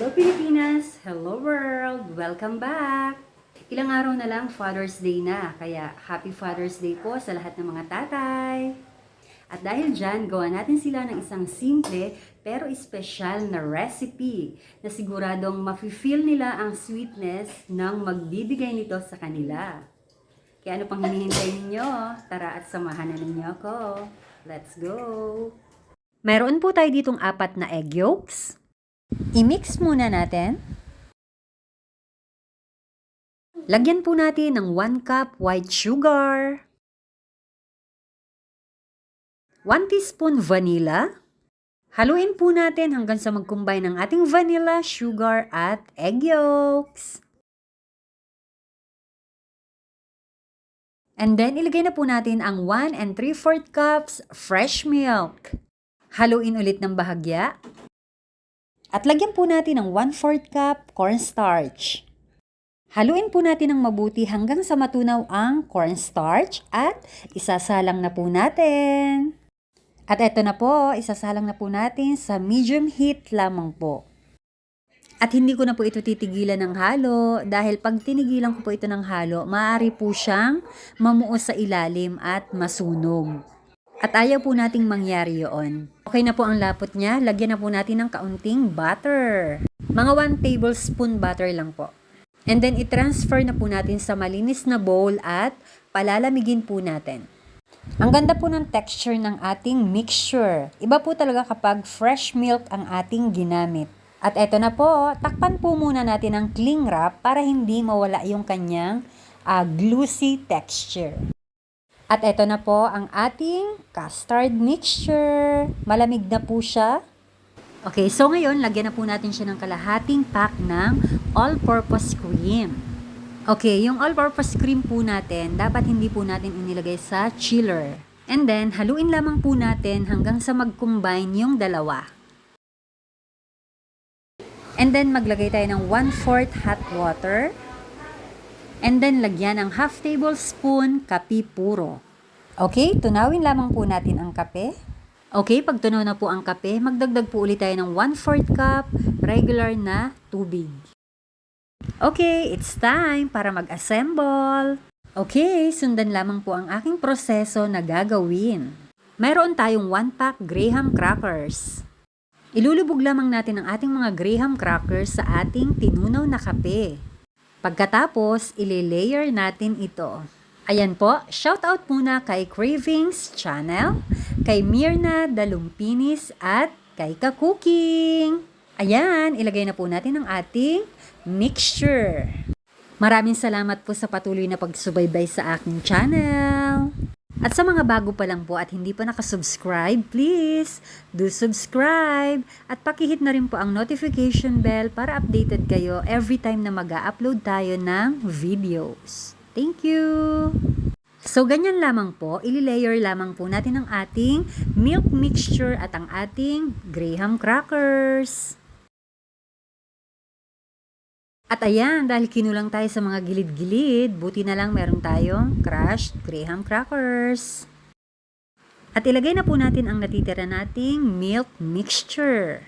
Hello Pilipinas! Hello world! Welcome back! Ilang araw na lang Father's Day na, kaya Happy Father's Day po sa lahat ng mga tatay! At dahil dyan, gawa natin sila ng isang simple pero espesyal na recipe na siguradong mafe-feel nila ang sweetness ng magbibigay nito sa kanila. Kaya ano pang hinihintay ninyo? Tara at samahan na ninyo ako. Let's go! Mayroon po tayo ditong apat na egg yolks. I-mix muna natin. Lagyan po natin ng 1 cup white sugar. 1 teaspoon vanilla. Haluin po natin hanggang sa mag-combine ng ating vanilla, sugar, at egg yolks. And then, ilagay na po natin ang 1 and 3 4 cups fresh milk. Haluin ulit ng bahagya. At lagyan po natin ng 1 4 cup cornstarch. Haluin po natin ng mabuti hanggang sa matunaw ang cornstarch at isasalang na po natin. At eto na po, isasalang na po natin sa medium heat lamang po. At hindi ko na po ito titigilan ng halo dahil pag tinigilan ko po ito ng halo, maaari po siyang mamuo sa ilalim at masunog. At ayaw po nating mangyari yon. Okay na po ang lapot niya, lagyan na po natin ng kaunting butter. Mga 1 tablespoon butter lang po. And then i-transfer na po natin sa malinis na bowl at palalamigin po natin. Ang ganda po ng texture ng ating mixture. Iba po talaga kapag fresh milk ang ating ginamit. At eto na po, takpan po muna natin ang cling wrap para hindi mawala yung kanyang uh, glucy texture. At eto na po ang ating custard mixture. Malamig na po siya. Okay, so ngayon, lagyan na po natin siya ng kalahating pack ng all-purpose cream. Okay, yung all-purpose cream po natin, dapat hindi po natin inilagay sa chiller. And then, haluin lamang po natin hanggang sa mag-combine yung dalawa. And then, maglagay tayo ng 1-4 hot water. And then, lagyan ng half tablespoon kape puro. Okay, tunawin lamang po natin ang kape. Okay, pag tunaw na po ang kape, magdagdag po ulit tayo ng 1-4 cup regular na tubig. Okay, it's time para mag-assemble. Okay, sundan lamang po ang aking proseso na gagawin. Mayroon tayong 1 pack Graham crackers. Ilulubog lamang natin ang ating mga Graham crackers sa ating tinunaw na kape. Pagkatapos, ile-layer natin ito. Ayan po, shout out muna kay Cravings Channel, kay Mirna Dalumpinis at kay Kakuking. Ayan, ilagay na po natin ang ating mixture. Maraming salamat po sa patuloy na pagsubaybay sa aking channel. At sa mga bago pa lang po at hindi pa nakasubscribe, please do subscribe at pakihit na rin po ang notification bell para updated kayo every time na mag upload tayo ng videos. Thank you! So, ganyan lamang po, ililayer lamang po natin ang ating milk mixture at ang ating graham crackers. At ayan, dahil kinulang tayo sa mga gilid-gilid, buti na lang meron tayong crushed graham crackers. At ilagay na po natin ang natitira nating milk mixture.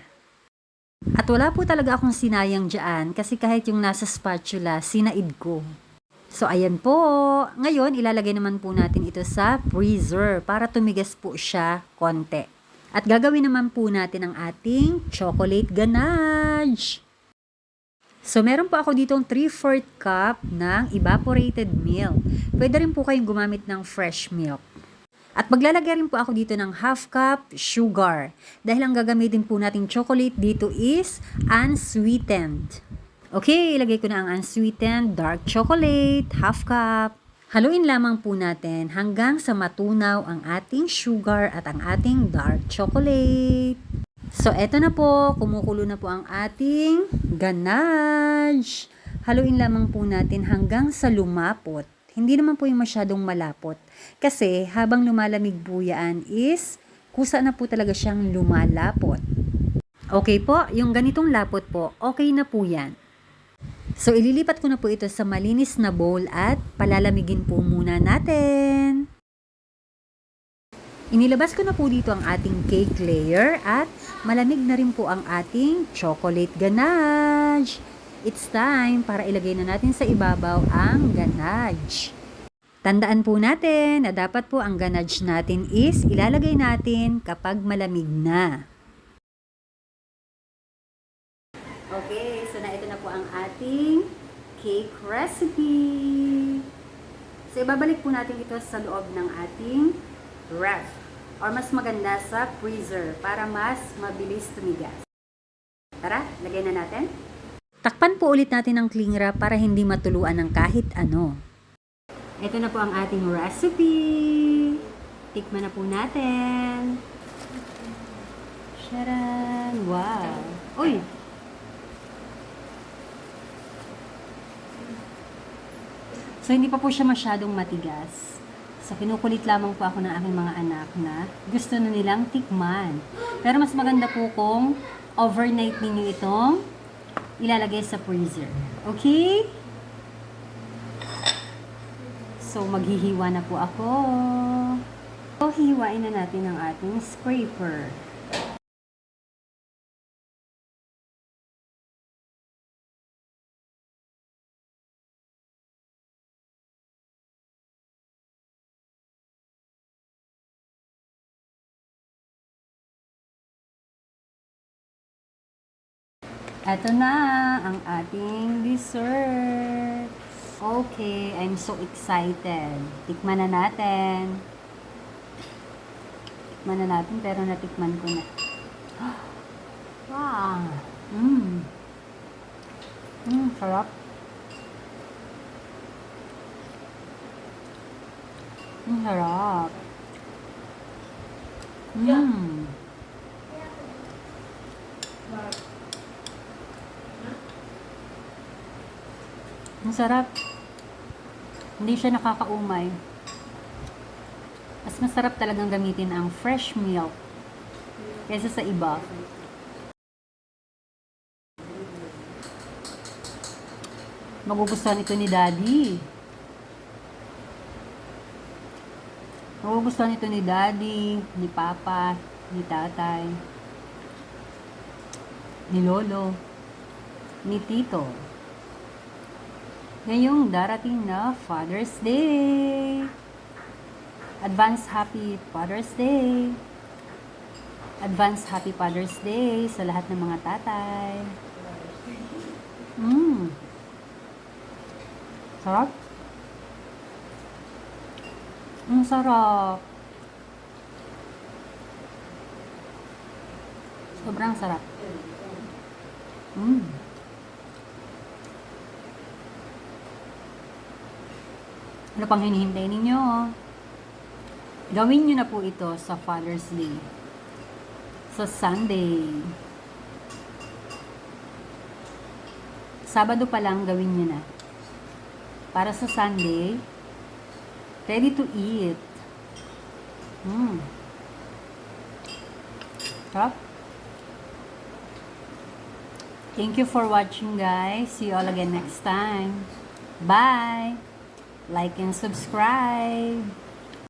At wala po talaga akong sinayang dyan kasi kahit yung nasa spatula, sinaid ko. So ayan po, ngayon ilalagay naman po natin ito sa freezer para tumigas po siya konti. At gagawin naman po natin ang ating chocolate ganache. So, meron po ako ditong 3-4 cup ng evaporated milk. Pwede rin po kayong gumamit ng fresh milk. At maglalagay rin po ako dito ng half cup sugar. Dahil ang gagamitin po nating chocolate dito is unsweetened. Okay, ilagay ko na ang unsweetened dark chocolate, half cup. Haluin lamang po natin hanggang sa matunaw ang ating sugar at ang ating dark chocolate. So, eto na po. Kumukulo na po ang ating ganache. Haluin lamang po natin hanggang sa lumapot. Hindi naman po yung masyadong malapot. Kasi habang lumalamig po yan is kusa na po talaga siyang lumalapot. Okay po, yung ganitong lapot po, okay na po yan. So, ililipat ko na po ito sa malinis na bowl at palalamigin po muna natin. Inilabas ko na po dito ang ating cake layer at malamig na rin po ang ating chocolate ganache. It's time para ilagay na natin sa ibabaw ang ganache. Tandaan po natin na dapat po ang ganache natin is ilalagay natin kapag malamig na. Okay, so na ito na po ang ating cake recipe. So ibabalik po natin ito sa loob ng ating ref or mas maganda sa freezer para mas mabilis tumigas. Tara, lagay na natin. Takpan po ulit natin ang cling wrap para hindi matuluan ng kahit ano. Ito na po ang ating recipe. Tikman na po natin. Sharan! Wow! Uy! So, hindi pa po siya masyadong matigas. So, kinukulit lamang po ako ng aking mga anak na gusto na nilang tikman. Pero mas maganda po kung overnight ninyo itong ilalagay sa freezer. Okay? So, maghihiwa na po ako. So, hihiwain na natin ang ating scraper. Ito na ang ating dessert. Okay, I'm so excited. Tikman na natin. Tikman na natin, pero natikman ko na. Wow! Mmm! Mmm, sarap. Mmm, sarap. Mmm. Ang sarap. Hindi siya nakakaumay. Mas masarap talagang gamitin ang fresh milk kaysa sa iba. Magugustuhan ito ni Daddy. Magugustuhan ito ni Daddy, ni Papa, ni Tatay, ni Lolo, ni Tito. Ngayong darating na Father's Day. Advance Happy Father's Day. Advance Happy Father's Day sa lahat ng mga tatay. Mmm. Sarap. Ang sarap. Sobrang sarap. Mmm. Ano pang hinihintay ninyo? Gawin nyo na po ito sa Father's Day. Sa Sunday. Sabado pa lang gawin nyo na. Para sa Sunday, ready to eat. Mm. Sarap. Thank you for watching guys. See you all again next time. Bye! Like and subscribe.